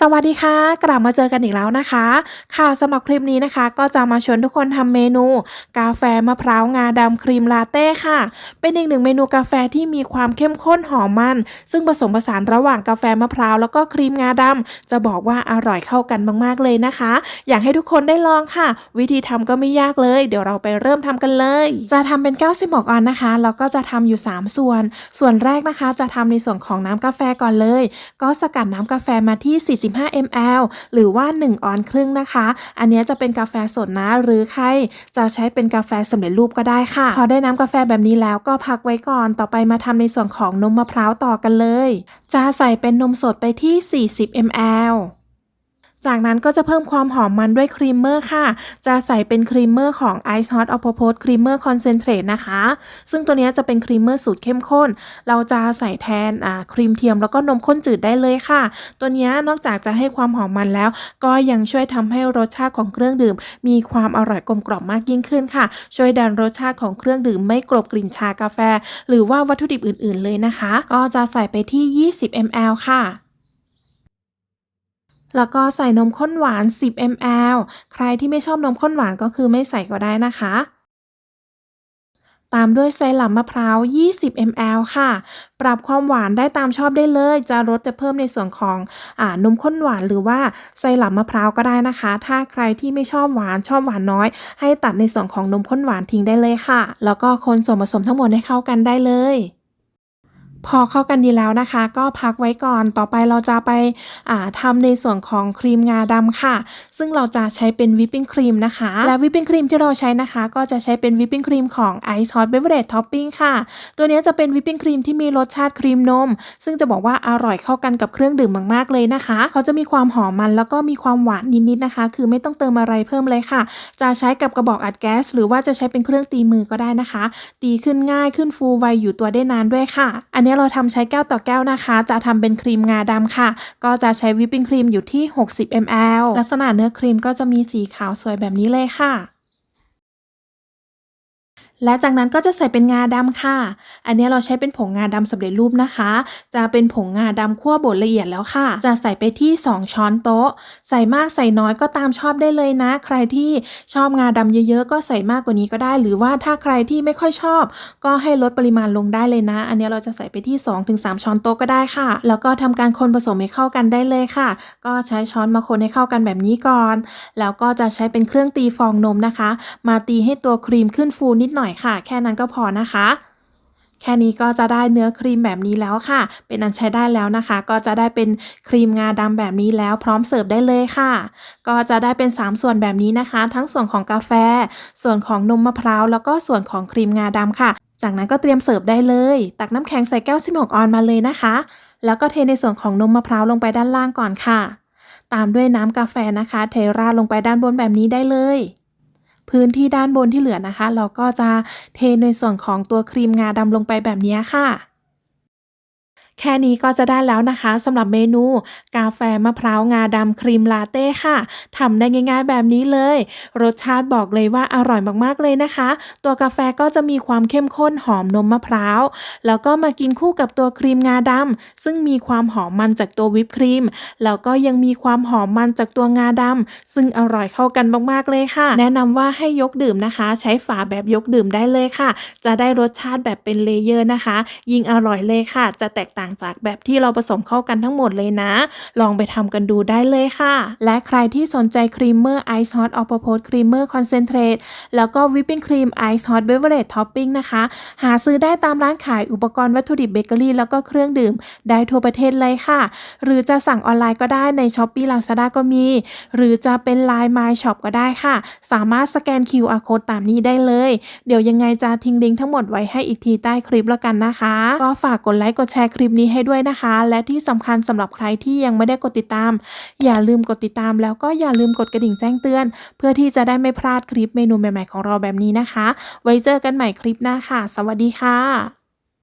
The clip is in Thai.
สวัสดีค่ะ กลับมาเจอกันอีกแล้วนะคะ ค่ะสำหรับคลิปนี้นะคะ ก็จะมาชวนทุกคนทำเมนู กาแฟมะพร้าวงาดำครีมลาเต้ค่ะ เป็นอีกหนึ่งเมนูกาแฟที่มีความเข้มข้นหอมมัน ซึ่งผสมผสานระหว่างกาแฟมะพร้าวแล้วก็ครีมงาดำจะบอกว่าอร่อยเข้ากันมากๆเลยนะคะ อยากให้ทุกคนได้ลองค่ะ วิธีทำก็ไม่ยากเลย เดี๋ยวเราไปเริ่มทำกันเลย จะทำเป็น90หมกออนนะคะแล้วก็จะทำอยู่ 3 ส่วน ส่วนแรกนะคะ จะทำในส่วนของน้ำกาแฟก่อนเลย ก็สกัดน้ำกาแฟมาที่75 ml หรือว่า 1 ออนครึ่งนะคะ อันนี้จะเป็นกาแฟสดนะ หรือใครจะใช้เป็นกาแฟสำเร็จรูปก็ได้ค่ะ พอได้น้ำกาแฟแบบนี้แล้วก็พักไว้ก่อน ต่อไปมาทำในส่วนของนมมะพร้าวต่อกันเลย จะใส่เป็นนมสดไปที่ 40 ml จากนั้นก็จะเพิ่มความหอมมันด้วยครีมเมอร์ค่ะ จะใส่เป็นครีมเมอร์ของ Ice Hot o p p o s t Creamer Concentrate นะคะ ซึ่งตัวนี้จะเป็นครีมเมอร์สูตรเข้มข้น เราจะใส่แทนครีมเทียมแล้วก็นมข้นจืดได้เลยค่ะ ตัวนี้นอกจากจะให้ความหอมมันแล้ว ก็ยังช่วยทำให้รสชาติของเครื่องดื่ม มีความอร่อยกลมกล่อมมากยิ่งขึ้นค่ะ ช่วยดันรสชาติของเครื่องดื่มไม่กลบกลิ่นชากาแฟ หรือว่าวัตถุดิบอื่น ๆ เลยนะคะ ก็จะใส่ไปที่ 20 ml ค่ะ แล้วก็ใส่นมข้นหวาน 10 ml ใครที่ไม่ชอบนมข้นหวานก็คือไม่ใส่ก็ได้นะคะ ตามด้วยไซรัปมะพร้าว 20 ml ค่ะ ปรับความหวานได้ตามชอบได้เลย จะลดจะเพิ่มในส่วนของอนมข้นหวานหรือว่าไซรัปมะพร้าวก็ได้นะคะ ถ้าใครที่ไม่ชอบหวานชอบหวานน้อย ให้ตัดในส่วนของนมข้นหวานทิ้งได้เลยค่ะ แล้วก็คนส่วนผสมทั้งหมดให้เข้ากันได้เลย พอเข้ากันดีแล้วนะคะ ก็พักไว้ก่อนต่อไปเราจะไปทำในส่วนของครีมงาดำค่ะ ซึ่งเราจะใช้เป็นวิปปิ้งครีมนะคะ และวิปปิ้งครีมที่เราใช้นะคะ ก็จะใช้เป็นวิปปิ้งครีมของ Ice Hot Beverage Topping ค่ะ ตัวนี้จะเป็นวิปปิ้งครีมที่มีรสชาติครีมนม ซึ่งจะบอกว่าอร่อยเข้ากันกับเครื่องดื่มมากๆเลยนะคะ เขาจะมีความหอมมันแล้วก็มีความหวานนิดๆนะคะ คือไม่ต้องเติมอะไรเพิ่มเลยค่ะ จะใช้กับกระบอกอัดแก๊ส หรือว่าจะใช้เป็นเครื่องตีมือก็ได้นะคะ ตีขึ้นง่ายขึ้นฟูไวอยู่ตัวได้นานด้วยค่ะ อันนี้เราทำใช้แก้วต่อแก้วนะคะ จะทำเป็นครีมงาดำค่ะ ก็จะใช้วิปปิ้งครีมอยู่ที่ 60 ml ลักษณะเนื้อครีมก็จะมีสีขาวสวยแบบนี้เลยค่ะ และจากนั้นก็จะใส่เป็นงาดำค่ะ อันนี้เราใช้เป็นผงงาดำสำเร็จรูปนะคะ จะเป็นผงงาดำคั่วบดละเอียดแล้วค่ะ จะใส่ไปที่ 2 ช้อนโต๊ะ ใส่มากใส่น้อยก็ตามชอบได้เลยนะ ใครที่ชอบงาดำเยอะๆ ก็ใส่มากกว่านี้ก็ได้ หรือว่าถ้าใครที่ไม่ค่อยชอบ ก็ให้ลดปริมาณลงได้เลยนะ อันนี้เราจะใส่ไปที่ 2-3 ช้อนโต๊ะก็ได้ค่ะ แล้วก็ทำการคนผสมให้เข้ากันได้เลยค่ะ ก็ใช้ช้อนมาคนให้เข้ากันแบบนี้ก่อน แล้วก็จะใช้เป็นเครื่องตีฟองนมนะคะ มาตีให้ตัวครีมขึ้นฟูนิดหน่อยค่ะ แค่นั้นก็พอนะคะ แค่นี้ก็จะได้เนื้อครีมแบบนี้แล้วค่ะ เป็นอันใช้ได้แล้วนะคะ ก็จะได้เป็นครีมงาดำแบบนี้แล้วพร้อมเสิร์ฟได้เลยค่ะ ก็จะได้เป็น 3 ส่วนแบบนี้นะคะ ทั้งส่วนของกาแฟ ส่วนของนมมะพร้าวแล้วก็ส่วนของครีมงาดำค่ะ จากนั้นก็เตรียมเสิร์ฟได้เลย ตักน้ำแข็งใส่แก้ว16ออนมาเลยนะคะ แล้วก็เทในส่วนของนมมะพร้าวลงไปด้านล่างก่อนค่ะ ตามด้วยน้ำกาแฟนะคะ เทราลงไปด้านบนแบบนี้ได้เลย พื้นที่ด้านบนที่เหลือนะคะ เราก็จะเทในส่วนของตัวครีมงาดำลงไปแบบนี้ค่ะ แค่นี้ก็จะได้แล้วนะคะสำหรับเมนู กาแฟมะพร้าวงาดำครีมลาเต้ค่ะทำได้ง่าย ๆ แบบนี้เลย รสชาติบอกเลยว่าอร่อยมากๆเลยนะคะ ตัวกาแฟก็จะมีความเข้มข้นหอมนมมะพร้าว แล้วก็มากินคู่กับตัวครีมงาดำซึ่งมีความหอมมันจากตัววิปครีม แล้วก็ยังมีความหอมมันจากตัวงาดำซึ่งอร่อยเข้ากันมากๆเลยค่ะ แนะนำว่าให้ยกดื่มนะคะ ใช้ฝาแบบยกดื่มได้เลยค่ะ จะได้รสชาติแบบเป็นเลเยอร์นะคะ ยิ่งอร่อยเลยค่ะ จะแตกต่างจากแบบที่เราผสมเข้ากันทั้งหมดเลยนะ ลองไปทำกันดูได้เลยค่ะ และใครที่สนใจครีมเมอร์ Ice Hot o p p o s t Creamer Concentrate แล้วก็วิปปิ้งครีม Ice Hot Beverage Topping นะคะ หาซื้อได้ตามร้านขายอุปกรณ์วัตถุดิบเบเกอรี่แล้วก็เครื่องดื่มได้ทั่วประเทศเลยค่ะ หรือจะสั่งออนไลน์ก็ได้ใน s h อ p e e Lazada ก็มี หรือจะเป็น Line My Shop ก็ได้ค่ะ สามารถสแกน QR Code ตามนี้ได้เลย เดี๋ยวยังไงจะทิ้งลิงก์ทั้งหมดไว้ให้อีกทีใต้คลิปแล้วกันนะคะ ก็ฝากกดไลค์กดแชร์คลิปนี้ให้ด้วยนะคะ และที่สำคัญสำหรับใครที่ยังไม่ได้กดติดตาม อย่าลืมกดติดตาม แล้วก็อย่าลืมกดกระดิ่งแจ้งเตือน เพื่อที่จะได้ไม่พลาดคลิปเมนูใหม่ๆของเราแบบนี้นะคะ ไว้เจอกันใหม่คลิปหน้าค่ะ สวัสดีค่ะ